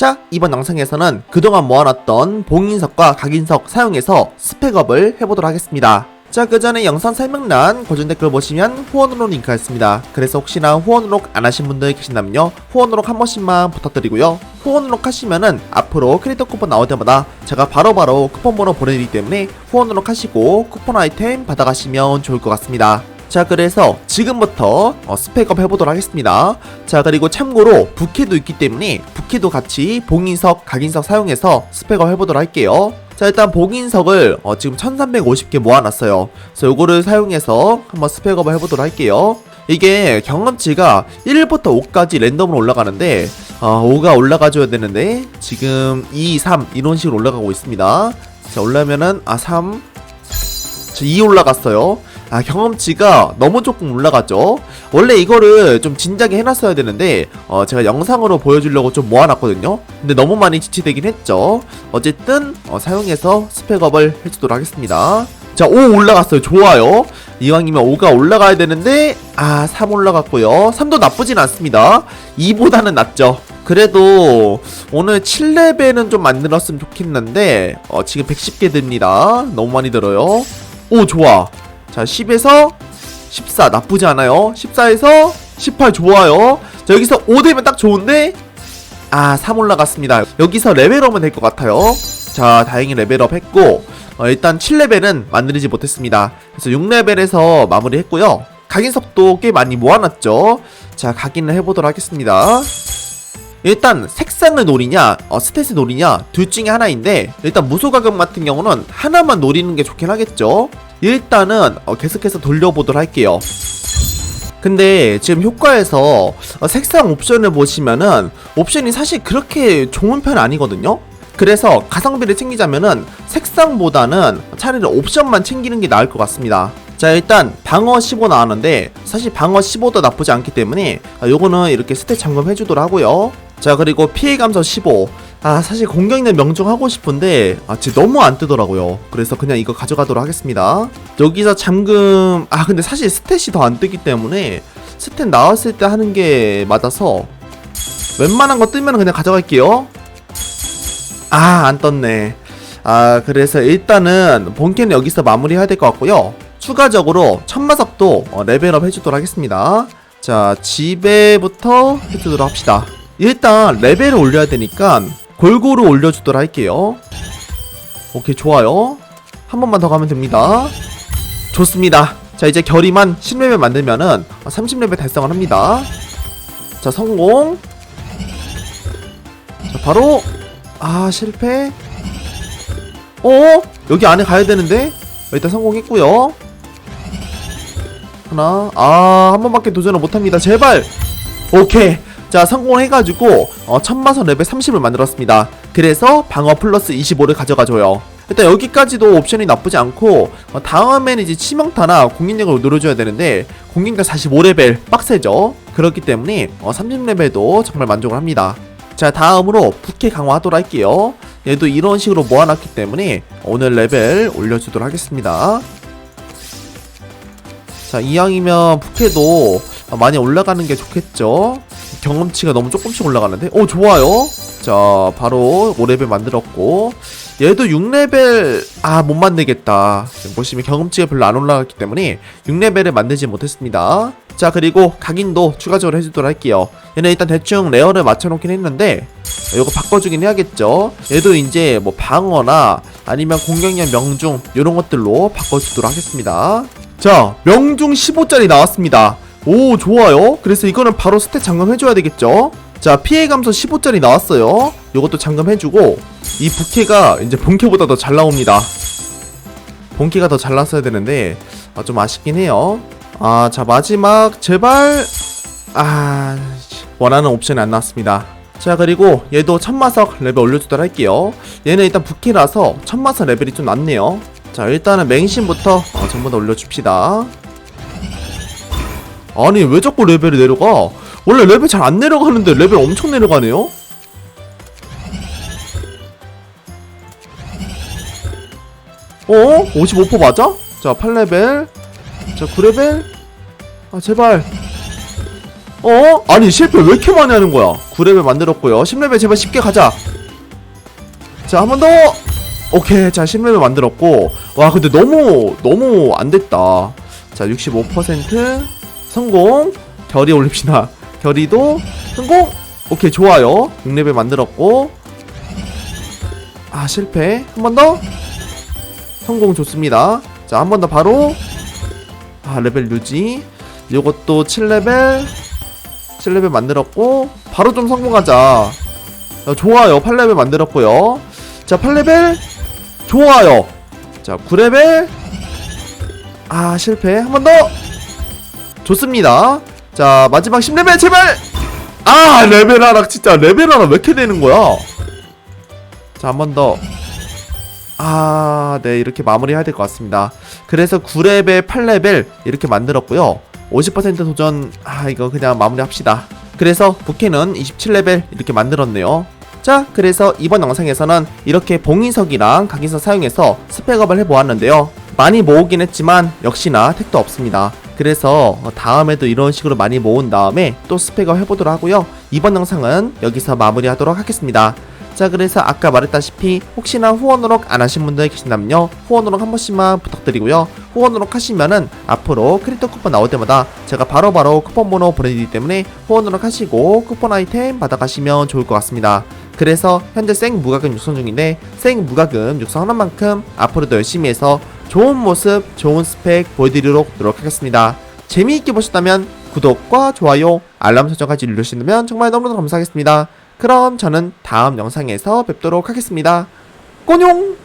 자, 이번 영상에서는 그동안 모아놨던 봉인석과 각인석 사용해서 스펙업을 해보도록 하겠습니다. 자, 그 전에 영상 설명란 고정 댓글 보시면 후원으로 링크가 있습니다. 그래서 혹시나 후원으로 안 하신 분들 계신다면요. 후원으로 한 번씩만 부탁드리고요. 후원으로 하시면은 앞으로 크리에이터 쿠폰 나올 때마다 제가 바로 바로 쿠폰 번호 보내드리기 때문에 후원으로 하시고 쿠폰 아이템 받아가시면 좋을 것 같습니다. 자 그래서 지금부터 어, 스펙업 해보도록 하겠습니다. 자 그리고 참고로 부캐도 있기 때문에 부캐도 같이 봉인석 각인석 사용해서 스펙업 해보도록 할게요. 자 일단 봉인석을 어, 지금 1350개 모아놨어요. 그래서 요거를 사용해서 한번 스펙업을 해보도록 할게요. 이게 경험치가 1부터 5까지 랜덤으로 올라가는데 어, 5가 올라가줘야 되는데 지금 2, 3 이런 식으로 올라가고 있습니다. 자 올라면은 아3 2 올라갔어요 아 경험치가 너무 조금 올라갔죠. 원래 이거를 좀 진작에 해놨어야 되는데 어, 제가 영상으로 보여주려고 좀 모아놨거든요. 근데 너무 많이 지치되긴 했죠. 어쨌든 어, 사용해서 스펙업을 해주도록 하겠습니다. 자 5 올라갔어요. 좋아요. 이왕이면 5가 올라가야 되는데 아 3 올라갔고요. 3도 나쁘진 않습니다. 2보다는 낫죠. 그래도 오늘 7레벨은 좀 만들었으면 좋겠는데 어, 지금 110개 듭니다. 너무 많이 들어요. 오 좋아 자 10에서 14 나쁘지 않아요. 14에서 18 좋아요. 자 여기서 5 되면 딱 좋은데 아 3 올라갔습니다. 여기서 레벨업은 될 것 같아요. 자 다행히 레벨업 했고 어, 일단 7레벨은 만들지 못했습니다. 그래서 6레벨에서 마무리 했고요. 각인석도 꽤 많이 모아놨죠. 자 각인을 해보도록 하겠습니다. 일단 색상을 노리냐 어, 스탯을 노리냐 둘 중에 하나인데 일단 무소가금 같은 경우는 하나만 노리는 게 좋긴 하겠죠 일단은 어, 계속해서 돌려보도록 할게요. 근데 지금 효과에서 어, 색상 옵션을 보시면은 옵션이 사실 그렇게 좋은 편 아니거든요? 그래서 가성비를 챙기자면은 색상보다는 차라리 옵션만 챙기는 게 나을 것 같습니다. 자 일단 방어 15 나왔는데 사실 방어 15도 나쁘지 않기 때문에 아, 요거는 이렇게 스탯 점검 해주도록 하고요. 자 그리고 피해 감소 15 아 사실 공격력 명중하고 싶은데 아 진짜 너무 안 뜨더라고요. 그래서 그냥 이거 가져가도록 하겠습니다. 여기서 잠금 아 근데 사실 스탯이 더 안 뜨기 때문에 스탯 나왔을 때 하는 게 맞아서 웬만한 거 뜨면 그냥 가져갈게요. 아 안 떴네. 아 그래서 일단은 본캐는 여기서 마무리해야 될 것 같고요. 추가적으로 천마석도 어, 레벨업 해주도록 하겠습니다. 자 지배부터 해주도록 합시다. 일단 레벨을 올려야 되니까 골고루 올려주도록 할게요. 오케이 좋아요. 한 번만 더 가면 됩니다. 좋습니다. 자 이제 결의만 10레벨 만들면은 30레벨 달성을 합니다. 자 성공. 자 바로 아 실패. 어? 여기 안에 가야 되는데? 일단 성공했고요. 하나 아 한 번밖에 도전을 못합니다. 제발. 오케이 자 성공을 해가지고 어, 천마선 레벨 30을 만들었습니다. 그래서 방어 플러스 25를 가져가줘요. 일단 여기까지도 옵션이 나쁘지 않고 어, 다음에는 이제 치명타나 공격력을 누려줘야 되는데 공격력 45레벨 빡세죠? 그렇기 때문에 어, 30레벨도 정말 만족을 합니다. 자 다음으로 부캐 강화하도록 할게요. 얘도 이런 식으로 모아놨기 때문에 오늘 레벨 올려주도록 하겠습니다. 자 이왕이면 부캐도 많이 올라가는 게 좋겠죠 경험치가 너무 조금씩 올라가는데? 오 좋아요. 자 바로 5레벨 만들었고. 얘도 6레벨 아 못 만들겠다. 보시면 경험치가 별로 안 올라갔기 때문에 6레벨을 만들지 못했습니다. 자 그리고 각인도 추가적으로 해주도록 할게요. 얘는 일단 대충 레어를 맞춰놓긴 했는데 이거 바꿔주긴 해야겠죠? 얘도 이제 뭐 방어나 아니면 공격력 명중 이런 것들로 바꿔주도록 하겠습니다. 자 명중 15짜리 나왔습니다 오 좋아요. 그래서 이거는 바로 스탯 잠금해줘야 되겠죠? 자 피해 감소 15짜리 나왔어요. 요것도 잠금해주고 이 부캐가 이제 본캐보다 더 잘 나옵니다. 본캐가 더잘 났어야 되는데 아, 좀 아쉽긴 해요. 아 자 마지막 제발. 아 원하는 옵션이 안 나왔습니다. 자 그리고 얘도 천마석 레벨 올려주도록 할게요. 얘는 일단 부캐라서 천마석 레벨이 좀 낮네요. 자 일단은 맹신부터 어, 전부 다 올려줍시다 아니 왜 자꾸 레벨이 내려가? 원래 레벨 잘 안 내려가는데 레벨 엄청 내려가네요? 어? 55% 맞아? 자 8레벨. 자 9레벨. 아 제발. 어? 아니 실패 왜 이렇게 많이 하는 거야? 9레벨 만들었고요. 10레벨 제발 쉽게 가자. 자 한 번 더. 오케이. 자 10레벨 만들었고. 와 근데 너무 너무 안 됐다. 자65% 성공. 결의 올립시다. 결의도 성공. 오케이 좋아요. 6레벨 만들었고. 아 실패. 한 번 더. 성공 좋습니다. 자 한 번 더 바로. 아 레벨 유지. 요것도 7레벨. 7레벨 만들었고. 바로 좀 성공하자. 어, 좋아요. 8레벨 만들었고요. 자 8레벨. 좋아요. 자 9레벨. 아 실패. 한 번 더 좋습니다 자 마지막 10레벨 제발 아 레벨 하락 진짜 레벨 하락 왜 이렇게 되는 거야 자 한 번 더 아, 네, 이렇게 마무리해야 될 것 같습니다. 그래서 9레벨, 8레벨 이렇게 만들었고요. 50% 도전, 아, 이거 그냥 마무리 합시다. 그래서 부캐는 27레벨 이렇게 만들었네요. 자, 그래서 이번 영상에서는 이렇게 봉인석이랑 각인석 사용해서 스펙업을 해보았는데요. 많이 모으긴 했지만 역시나 택도 없습니다. 그래서 다음에도 이런 식으로 많이 모은 다음에 또 스펙업 해보도록 하고요. 이번 영상은 여기서 마무리하도록 하겠습니다. 자 그래서 아까 말했다시피 혹시나 후원으로 안 하신 분들 계신다면요 후원으로 한 번씩만 부탁드리고요 후원으로 하시면은 앞으로 크리터 쿠폰 나올 때마다 제가 바로 바로 쿠폰 번호 보내드리기 때문에 후원으로 하시고 쿠폰 아이템 받아가시면 좋을 것 같습니다 그래서 현재 생 무과금 육성 중인데 생 무과금 육성하는 만큼 앞으로도 열심히 해서 좋은 모습 좋은 스펙 보여드리도록 노력하겠습니다 재미있게 보셨다면 구독과 좋아요 알람 설정까지 눌러주시면 정말 너무너무 감사하겠습니다 그럼 저는 다음 영상에서 뵙도록 하겠습니다. 꼬뇽!